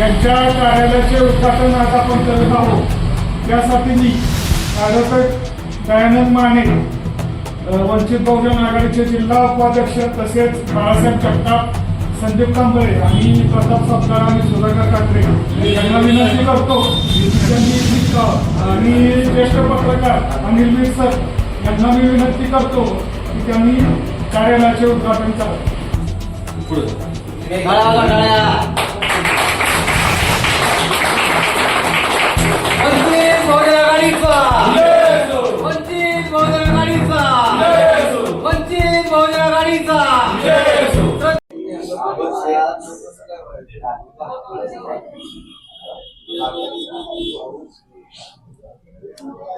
यांच्या कार्यालयाचे उद्घाटन आज आपण करत आहोत. त्यासाठी मी ॲडव्होकेट दयानंद माने वंचित बहुजन आघाडीचे जिल्हा उपाध्यक्ष तसेच बाळासाहेब जगताप संदीप कांबळे आणि प्रताप सपकाळ आणि सुधाकर ठाकरे यांना विनंती करतो की त्यांनी आणि ज्येष्ठ पत्रकार अनिल मीर सर यांना मी विनंती करतो की त्यांनी कार्यालयाचे उद्घाटन करावं.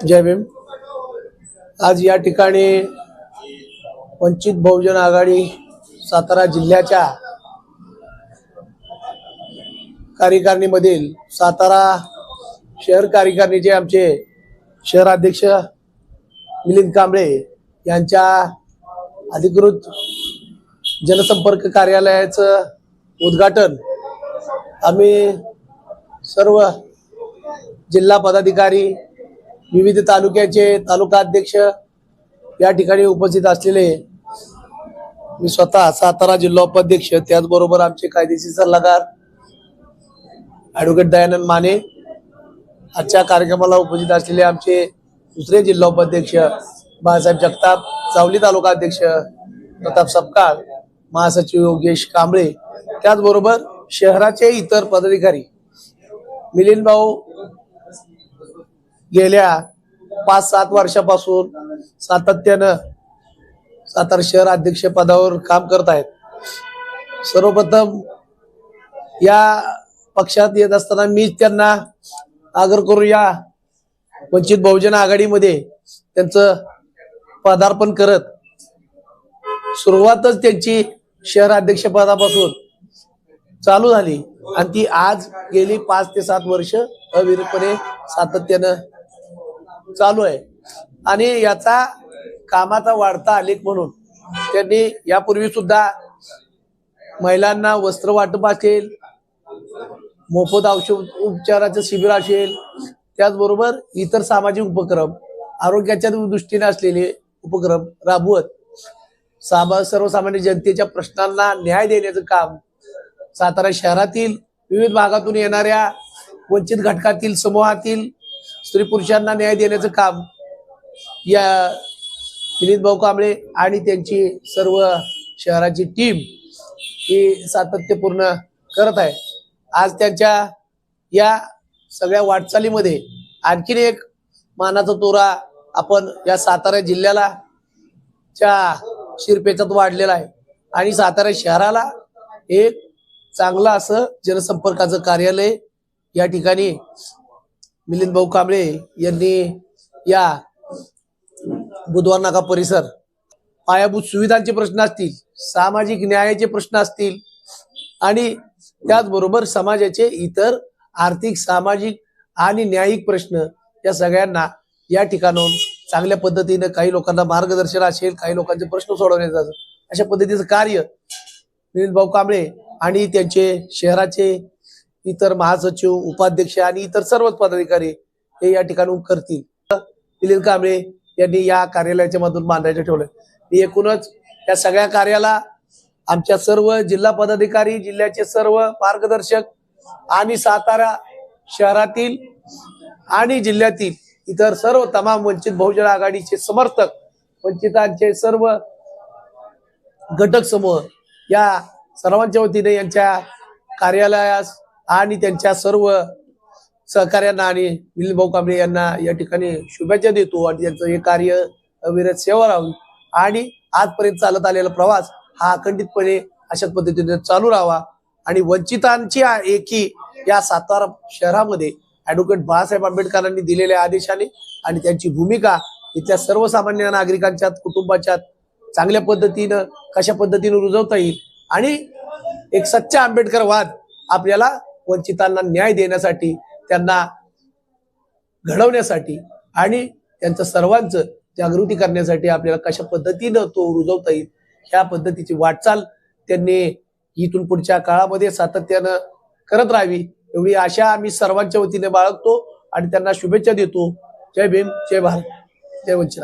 जय भीम. आज या ठिकाणी वंचित बहुजन आघाडी सातारा जिल्ह्याच्या कार्यकारिणीमधील सातारा शहर कार्यकारिणीचे आमचे शहराध्यक्ष मिलिंद कांबळे यांच्या अधिकृत जनसंपर्क कार्यालयाचं उद्घाटन आम्ही सर्व जिल्हा पदाधिकारी विविध तालुक्याचे तालुका अध्यक्ष या ठिकाणी उपस्थित असलेले मी स्वतः सातारा जिल्हा उपाध्यक्ष त्याचबरोबर आमचे कायदेशीर सल्लागार ॲडव्होकेट दयानंद माने आजच्या कार्यक्रमाला उपस्थित असलेले आमचे दुसरे जिल्हा उपाध्यक्ष बाळासाहेब जगताप सावली तालुका अध्यक्ष प्रताप सपकाळ महासचिव योगेश कांबळे त्याचबरोबर शहराचे इतर पदाधिकारी मिलिंद भाऊ गेल्या पाच सात वर्षापासून सातत्यानं सातारा शहर अध्यक्षपदावर काम करत आहेत. सर्वप्रथम या पक्षात येत असताना मीच त्यांना आग्रह करू या वंचित बहुजन आघाडीमध्ये त्यांचं पदार्पण करत सुरुवातच त्यांची शहर अध्यक्षपदापासून चालू झाली. आणि ती आज गेली पाच ते सात वर्ष अविरतपणे सातत्यानं चालू आहे. आणि याचा कामाचा वाढता आलेख म्हणून त्यांनी यापूर्वी सुद्धा महिलांना वस्त्र वाटप असेल मोफत औषध उपचाराचं शिबिर असेल त्याचबरोबर इतर सामाजिक उपक्रम आरोग्याच्या दृष्टीने असलेले उपक्रम राबवत. सामा सर्वसामान्य जनतेच्या प्रश्नांना न्याय देण्याचं काम सातारा शहरातील विविध भागातून येणाऱ्या वंचित घटकातील समूहातील स्त्री पुरुषांना न्याय देण्याचं काम या विनीत भाऊ कांबळे आणि त्यांची सर्व शहराची टीम ही सातत्यपूर्ण करत आहे. आज त्यांच्या या सगळ्या वाटचालीमध्ये आणखीन एक मानाचा तोरा आपण या सातारा जिल्ह्याला च्या शिरपेचात वाढलेला आहे. आणि सातारा शहराला एक चांगलं असं जनसंपर्काचं कार्यालय या ठिकाणी मिलिंद भाऊ कांबळे यांनी या बुधवार नाका परिसर पायाभूत सुविधांचे प्रश्न असतील सामाजिक न्यायाचे प्रश्न असतील आणि त्याचबरोबर समाजाचे इतर आर्थिक सामाजिक आणि न्यायिक प्रश्न या सगळ्यांना या ठिकाणून चांगल्या पद्धतीनं काही लोकांना मार्गदर्शन असेल काही लोकांचे प्रश्न सोडवण्याचं अशा पद्धतीचं कार्य मिलिंद भाऊ कांबळे आणि त्यांचे शहराचे इतर महासचिव उपाध्यक्ष आणि इतर सर्वच पदाधिकारी हे या ठिकाणून करतील. मिलिंद कांबळे यांनी या कार्यालयाच्या मधून मांडायचं ठेवलं मी एकूणच या सगळ्या कार्याला आमच्या सर्व जिल्हा पदाधिकारी जिल्ह्याचे सर्व मार्गदर्शक आणि सातारा शहरातील आणि जिल्ह्यातील इतर सर्व तमाम वंचित बहुजन आघाडीचे समर्थक वंचितांचे सर्व घटक समूह या सर्वांच्या वतीने यांच्या कार्यालयास आणि त्यांच्या सर्व सहकार्यांना आणि मिलिंद भाऊ कांबळे यांना या ठिकाणी शुभेच्छा देतो आणि त्यांचं हे कार्य अविरत सेवा राहावी आणि आजपर्यंत चालत आलेला प्रवास हा अखंडितपणे अशाच पद्धतीने चालू राहावा. आणि वंचितांची एकी या सातारा शहरामध्ये ऍडव्होकेट बाळासाहेब आंबेडकरांनी दिलेल्या आदेशाने आणि त्यांची भूमिका इथल्या सर्वसामान्य नागरिकांच्या कुटुंबाच्या चांगल्या पद्धतीनं कशा पद्धतीनं रुजवता येईल आणि एक सच्चा आंबेडकरवाद आपल्याला वंचितांना न्याय देण्यासाठी त्यांना घडवण्यासाठी आणि त्यांचं सर्वांचं जागृती करण्यासाठी आपल्याला कशा पद्धतीनं तो रुजवता येईल ह्या पद्धतीची वाटचाल त्यांनी इथून पुढच्या काळामध्ये सातत्यानं करत राहावी एवढी आशा आम्ही सर्वांच्या वतीने बाळगतो आणि त्यांना शुभेच्छा देतो. जय भीम जय भारत जय वंचित